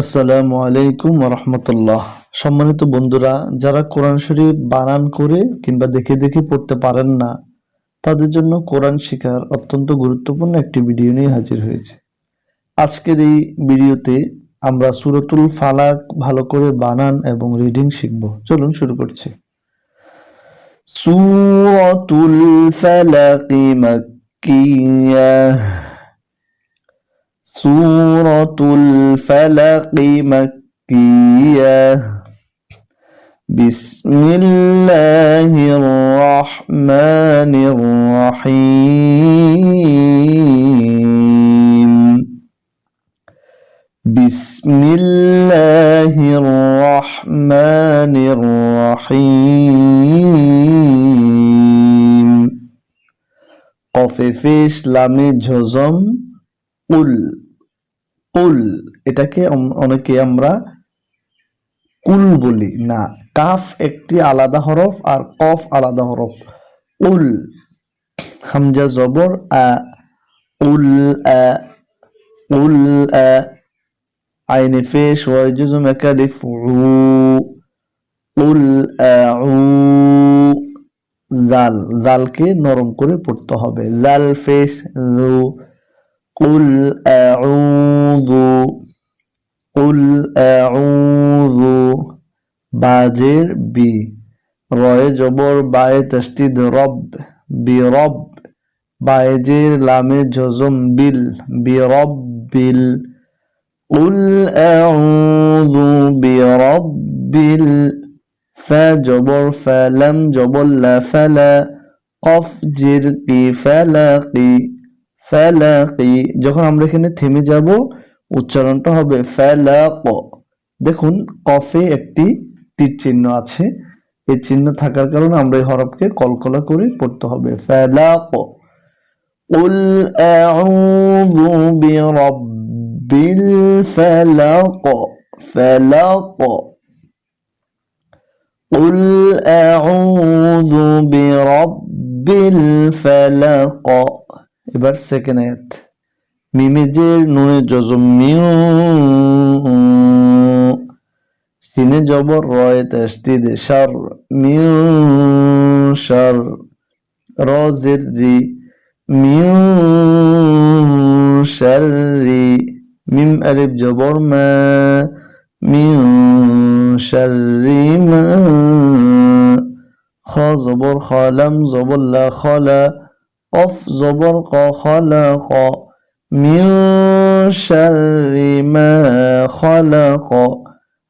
আসসালামু আলাইকুম রহমতুল্লাহ সম্মানিত বন্ধুরা, যারা কোরআন শরীফ বানান করে কিংবা দেখে দেখে পড়তে পারেন না, তাদের জন্য কোরআন শেখার অত্যন্ত গুরুত্বপূর্ণ একটি ভিডিও নিয়ে হাজির হয়েছে। আজকের এই ভিডিওতে আমরা সুরতুল ফালাক ভালো করে বানান এবং রিডিং শিখব। চলুন শুরু করছি। সুরতুল ফালাক মাক্কিয়াহ سورة الفلق مكية. بسم الله الرحمن الرحيم. بسم الله الرحمن الرحيم. قف فيش لام جزم. উল উল এটাকে অনেকে আমরা কুল বলি, না। কাফ একটি আলাদা হরফ আর কফ আলাদা হরফ। উল, হামজা জবর উল, আ, উল উল জাল। জালকে নরম করে পড়তে হবে। জাল জু قل أعوذ قل أعوذ বাজের বি রয়ে জবর বায়ে তস্তিদ রব বি রব বায়েজের লামে জজম বিল বি রব বিল قل أعوذ برب ال فا جبر فلم جبر لا فلا قف جرقي فلاقي ফ্যালাকি যখন আমরা এখানে থেমে যাব উচ্চারণটা হবে ফ্যালাক দেখুন কফে একটি তীর চিহ্ন আছে এই চিহ্ন থাকার কারণে আমরা এই হরফকে কলকলা করে পড়তে হবে ফ্যালাক قل أعوذ برب الفلق فلق قل أعوذ برب الفلق এবার সেকেন্ড আয়াত। মিমেজের নুনে জজম মিউ সিনে জবর রয়ে তাসদিদ শার মিউ শার রজের রি মিউ শাররি মিম আলিফ জবর মা মিউ শাররি মা, খ জবর খালাম জবর লা খালা قف زبر ق خلق من شر ما خلق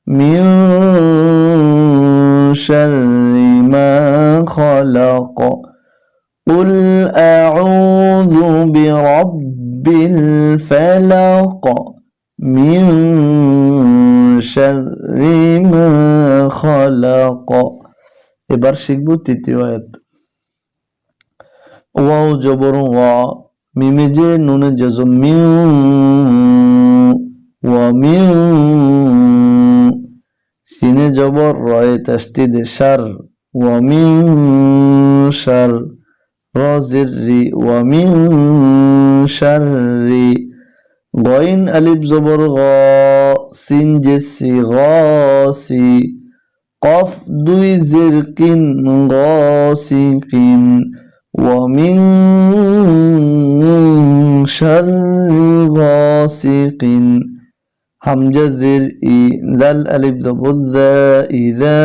من شر ما خلق قل أعوذ برب الفلق من شر ما خلق এবার শিখবো তৃতীয় আয়াত ওয়াও জবর ওয়া, মিমে যে নুনে জজম, মিউ, ওয়া মিউ, সিনে জবর, রয়ে তাসদিদে শার, ওয়া মিউ, শার রজির রি ওয়া মিউ, শাররি। গইন আলিফ জবর গ, সিন জেসি গসি কফ দুই জির কিন। গসিকিন ومن شر غاسق همجة زر إي ذا الألف ذبر ذا إذا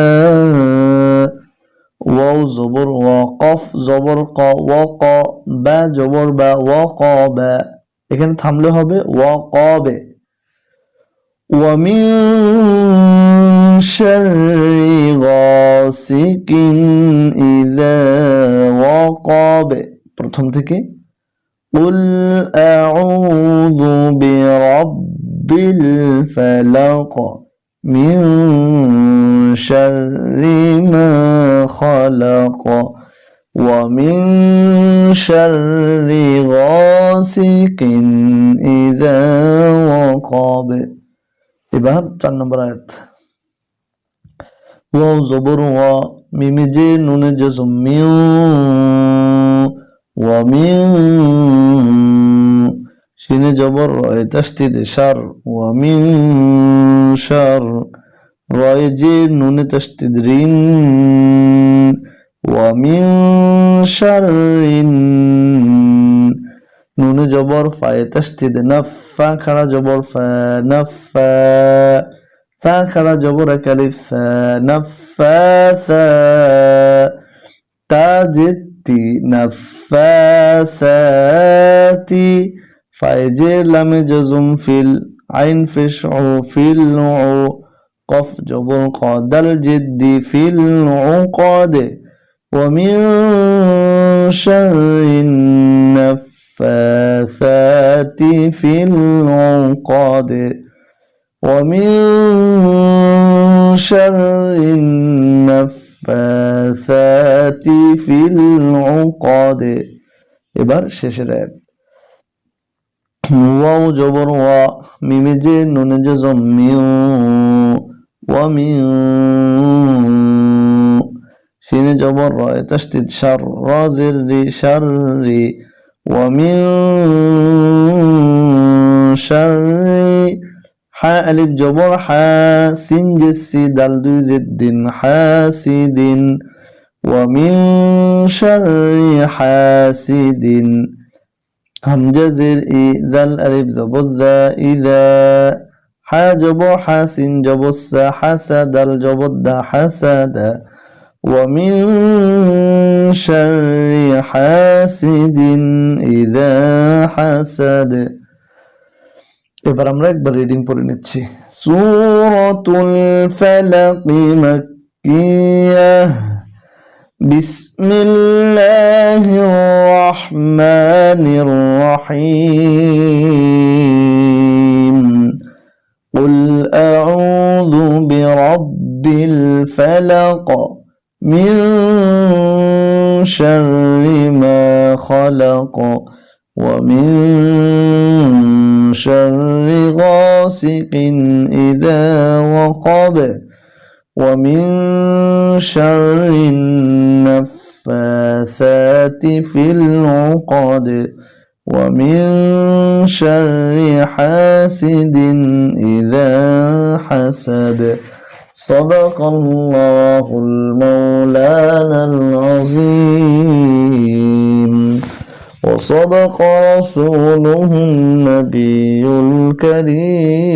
واو زبر وقف زبر ق وق با জবর বা ওয়াকাব এখানে থামলে হবে ওয়াকাবে ومن شر غاسق إذا وقب প্রথম থেকে قل أعوذ برب الفلق من شر ما خلق ومن شر غاسق إذا وقب এবার চার নম্বর আয়াত ওয়াও জবর ওয়া মিমে যে নুনে জজম মিউ ومن شين جبر رأي تشتيد شر ومن شر رأي جيب نون تشتيد رين ومن شر نون جبر فاي تشتيد نفا خرا جبر فا نفا ثا خرا جبر كلف ثا نفا ثا تاجد نفاثات. فاجر لم جزم في العين فشع في النوع قف جبر قاد الجد في العقد. ومن شر النفاثات في العقد. ومن شر النفاثات في العقد এবার শেষের এক ওয়াও জবর ওয়া মিমে যে নুনে যে জম্মিউ ওয়া মিউ শিনে জবর রয় তাসদিদ শার রাজির রি শার রি ওয়া মিন শাররি হা حاء ألف جبر حاء سين جسي دال دو زد حاسد ومن شر حاسد هم جزر إي ذال ألف زبر ذا إذا حا جبر حاسين جبر سا حسد الجبر حسد ومن شر حاسد إذا حسد এবার আমরা একবার রিডিং পড়ে নিচ্ছি সূরাতুল ফালাক মাক্কিয়াহ বিসমিল্লাহির রহমানির রহিম قل أعوذ برب الفلق من شر ما خلق ومن شر غاسق إذا وقب ومن شر النفاثات في العقد ومن شر حاسد إذا حسد. صدق الله المولانا العظيم. وصدق رسوله النبي الكريم.